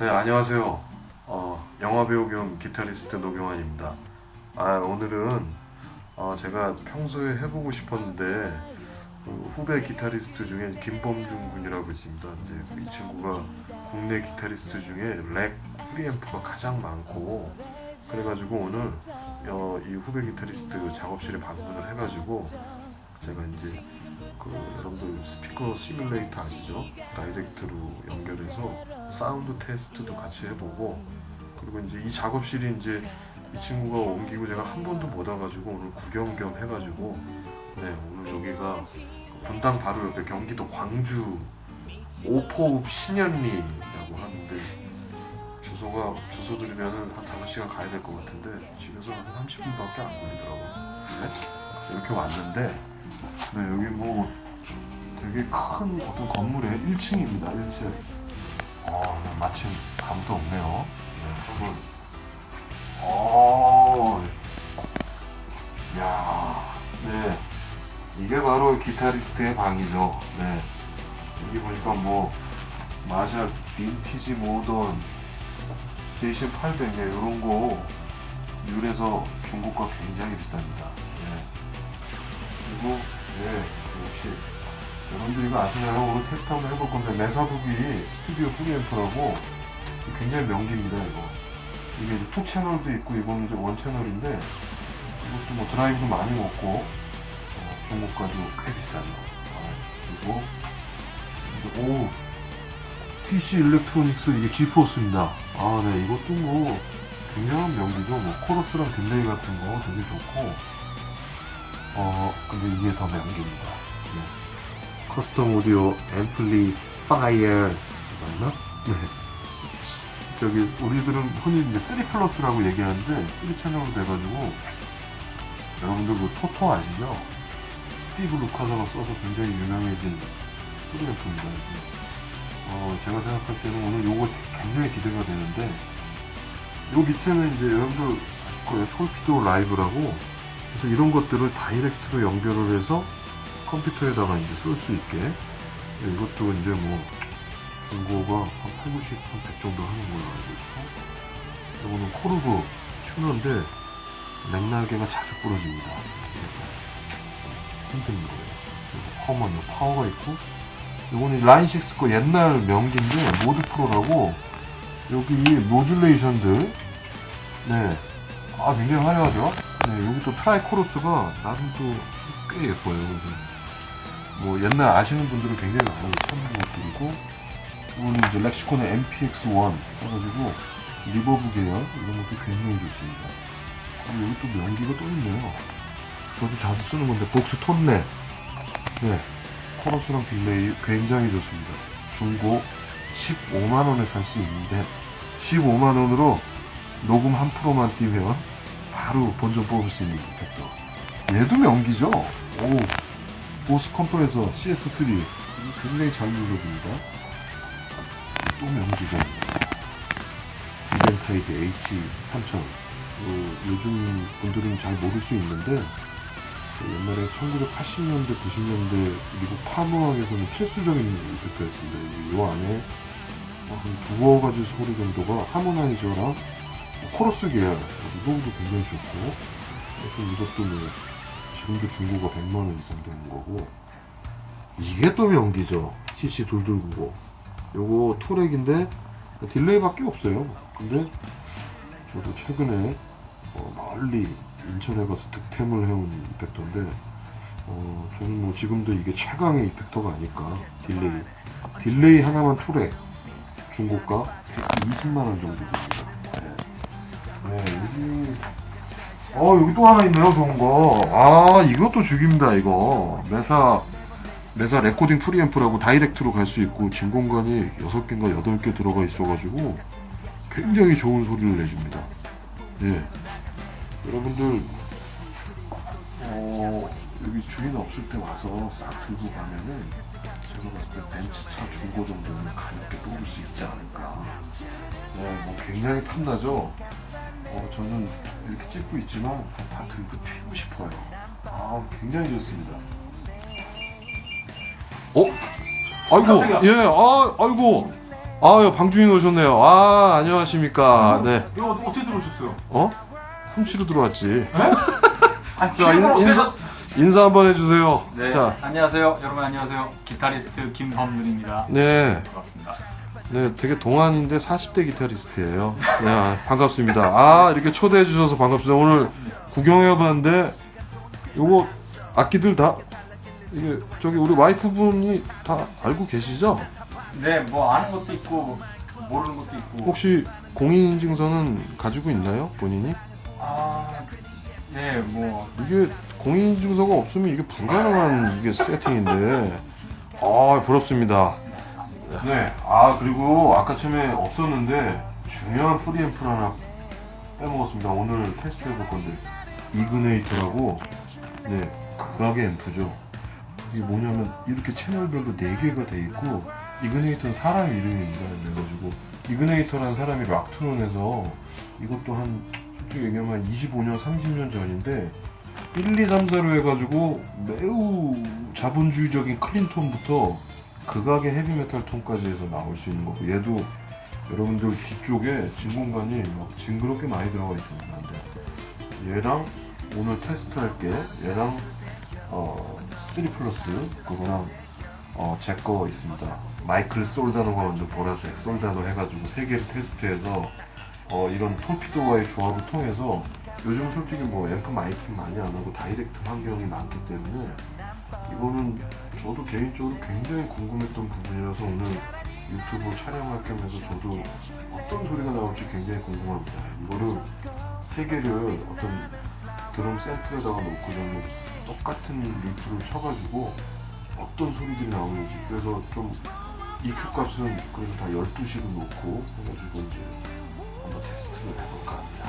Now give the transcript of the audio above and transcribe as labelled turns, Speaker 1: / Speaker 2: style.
Speaker 1: 네 안녕하세요. 어, 영화 배우 겸 기타리스트 노경환입니다. 아 오늘은 어, 제가 평소에 해보고 싶었는데 그 후배 기타리스트 중에 김범준 군이라고 있습니다. 이제 이 친구가 국내 기타리스트 중에 렉 프리앰프가 가장 많고 그래가지고 오늘 어, 이 후배 기타리스트 작업실에 방문을 해가지고 제가 이제 그 여러분들 스피커 시뮬레이터 아시죠? 다이렉트로 연결해서 사운드 테스트도 같이 해보고 그리고 이제 이 작업실이 이제 이 친구가 옮기고 제가 한 번도 못 와가지고 오늘 구경 겸 해가지고 네 오늘 여기가 분당 바로 옆에 경기도 광주 오포읍 신현리라고 하는데 주소가 주소 들으면은 한 5시간 가야 될 것 같은데 집에서 한 30분밖에 안 걸리더라고요. 네? 이렇게 왔는데 네 여기 뭐 되게 큰 어떤 건물의 1층입니다. 1층. 아 마침 감도 없네요. 네, 한번. 어, 야, 네. 이게 바로 기타리스트의 방이죠. 네. 여기 보니까 뭐 마샬 빈티지 모던 제이슨 800에 이런 거 유래서 중고가 굉장히 비쌉니다. 네. 그리고 네 역시 여러분들 이거 아시나요? 오늘 테스트 한번 해볼 건데 메사북이 스튜디오 프리앰프라고 굉장히 명기입니다 이거. 이게 이제 투 채널도 있고 이거는 이제 원 채널인데 이것도 뭐 드라이브도 많이 먹고 어, 중고가도 꽤 비싸죠. 아, 그리고 이제 오 TC 일렉트로닉스 이게 지포스입니다. 아, 네 이것도 뭐 굉장한 명기죠. 뭐 코러스랑 딜레이 같은 거 되게 좋고 어 근데 이게 더 명기입니다. 네. 커스텀 오디오 앰플리파이어스 맞나? 네. 저기 우리들은 흔히 이제 3 플러스라고 얘기하는데 3 채널로 돼가지고 여러분들 그 토토 아시죠? 스티브 루카사가 써서 굉장히 유명해진. 이게. 어, 제가 생각할 때는 오늘 요거 굉장히 기대가 되는데 요 밑에는 이제 여러분들 아실 거예요. 톨피도 라이브라고 그래서 이런 것들을 다이렉트로 연결을 해서 컴퓨터에다가 이제 쓸 수 있게. 네, 이것도 이제 뭐 중고가 한 8, 90, 한100 정도 하는 걸로 알고 있고 이거는 코르브 튜너인데 맥날개가 자주 부러집니다. 힘든 거예요. 그리고 파워가 있고. 이거는 라인6 거 옛날 명기인데 모드 프로라고 여기 모듈레이션들. 네. 아 굉장히 화려하죠? 네, 여기 또 트라이 코러스가 나름 또꽤 예뻐요. 그래서 뭐 옛날 아시는 분들은 굉장히 많이 찾는 것들이고 이거는 이제 렉시콘의 MPX1 해가지고 리버브 계열 이런 것도 굉장히 좋습니다. 그리고 여기 또 명기가 또 있네요. 저도 자주 쓰는 건데 복스 톤네. 네. 코러스랑 딜레이 굉장히 좋습니다. 중고 15만 원에 살 수 있는데 15만 원으로 녹음 한 프로만 띄면 바로 본전 뽑을 수 있는 이펙터. 얘도 명기죠. 오, 보스 컴프레서 CS3 굉장히 잘 눌러줍니다. 또 명기가 이벤타이드 H3000 어, 요즘 분들은 잘 모를 수 있는데 그 옛날에 1980년대 90년대 미국 파무학에서는 필수적인 이펙터였습니다. 이 안에 한 두어 가지 소리 정도가 하모나이저랑 코러스 계열 리버브도 굉장히 좋고 또 이것도 뭐 지금도 중고가 100만원 이상 되는 거고 이게 또 명기죠. CC 둘둘구고 요거 투렉인데 딜레이밖에 없어요. 근데 저도 최근에 어, 멀리 인천에 가서 득템을 해온 이펙터인데 어, 저는 뭐 지금도 이게 최강의 이펙터가 아닐까. 딜레이. 딜레이 하나만 투렉. 중고가 120만원 정도 줍니다. 네, 여기 어 여기 또 하나 있네요 좋은 거아 이것도 죽입니다 이거. 메사 메사 레코딩 프리앰프라고 다이렉트로 갈 수 있고 진 공간이 6개인가 8개 들어가 있어가지고 굉장히 좋은 소리를 내줍니다. 예. 여러분들 어 여기 주인 없을 때 와서 싹 들고 가면은 제가 봤을 때 벤츠차 중고 정도는 가볍게 뽑을 수 있지 않을까. 네 뭐 굉장히 탐나죠? 어, 저는 이렇게 찍고 있지만 다 들고 튀고 싶어요. 아, 굉장히 좋습니다. 어? 아이고,
Speaker 2: 깜짝이야.
Speaker 1: 예, 아, 아이고. 아유 방주인 오셨네요. 아 안녕하십니까. 네.
Speaker 2: 이거 어떻게 들어오셨어요?
Speaker 1: 어? 훔치러 들어왔지.
Speaker 2: 아,
Speaker 1: 자 인, 인사 인사 한번 해주세요.
Speaker 2: 네,
Speaker 1: 자,
Speaker 2: 안녕하세요. 여러분 안녕하세요. 기타리스트 김범준입니다.
Speaker 1: 네,
Speaker 2: 반갑습니다.
Speaker 1: 네, 되게 동안인데 40대 기타리스트예요. 네, 아, 반갑습니다. 아 이렇게 초대해 주셔서 반갑습니다. 오늘 구경해 봤는데 요거 악기들 다 이게 저기 우리 와이프분이 다 알고 계시죠?
Speaker 2: 네, 뭐 아는 것도 있고 모르는 것도 있고.
Speaker 1: 혹시 공인인증서는 가지고 있나요, 본인이?
Speaker 2: 아, 네, 뭐
Speaker 1: 이게 공인인증서가 없으면 이게 불가능한 이게 세팅인데 아 부럽습니다 네. 아 그리고 아까 처음에 없었는데 중요한 프리앰플 하나 빼먹었습니다. 오늘 테스트 해 볼 건데. 이그네이터라고. 네 극악의 앰프죠. 이게 뭐냐면 이렇게 채널별로 4개가 돼 있고 이그네이터는 사람 이름입니다. 그래가지고 이그네이터라는 사람이 락트론에서 이것도 한 솔직히 얘기하면 한 25년 30년 전인데 1, 2, 3, 4로 해가지고 매우 자본주의적인 클린톤부터 극악의 헤비메탈 톤까지 해서 나올 수 있는 거고 얘도 여러분들 뒤쪽에 진 공간이 막 징그럽게 많이 들어가 있습니다. 근데 얘랑 오늘 테스트 할 게 얘랑 어, 3 플러스 그거랑 어, 제 거 있습니다. 마이클 솔다노가 먼저 보라색 솔다노 해가지고 세 개를 테스트해서 어, 이런 톨피도와의 조합을 통해서 요즘 솔직히 뭐 앰프 마이킹 많이 안 하고 다이렉트 환경이 많기 때문에 이거는 저도 개인적으로 굉장히 궁금했던 부분이라서 오늘 유튜브 촬영할 겸해서 저도 어떤 소리가 나올지 굉장히 궁금합니다. 이거를 세 개를 어떤 드럼 샘플에다가 놓고 저는 똑같은 리프를 쳐가지고 어떤 소리들이 나오는지 그래서 좀 EQ 값은 그래서 다 12시로 놓고 해가지고 이제 한번 테스트를 해볼까 합니다.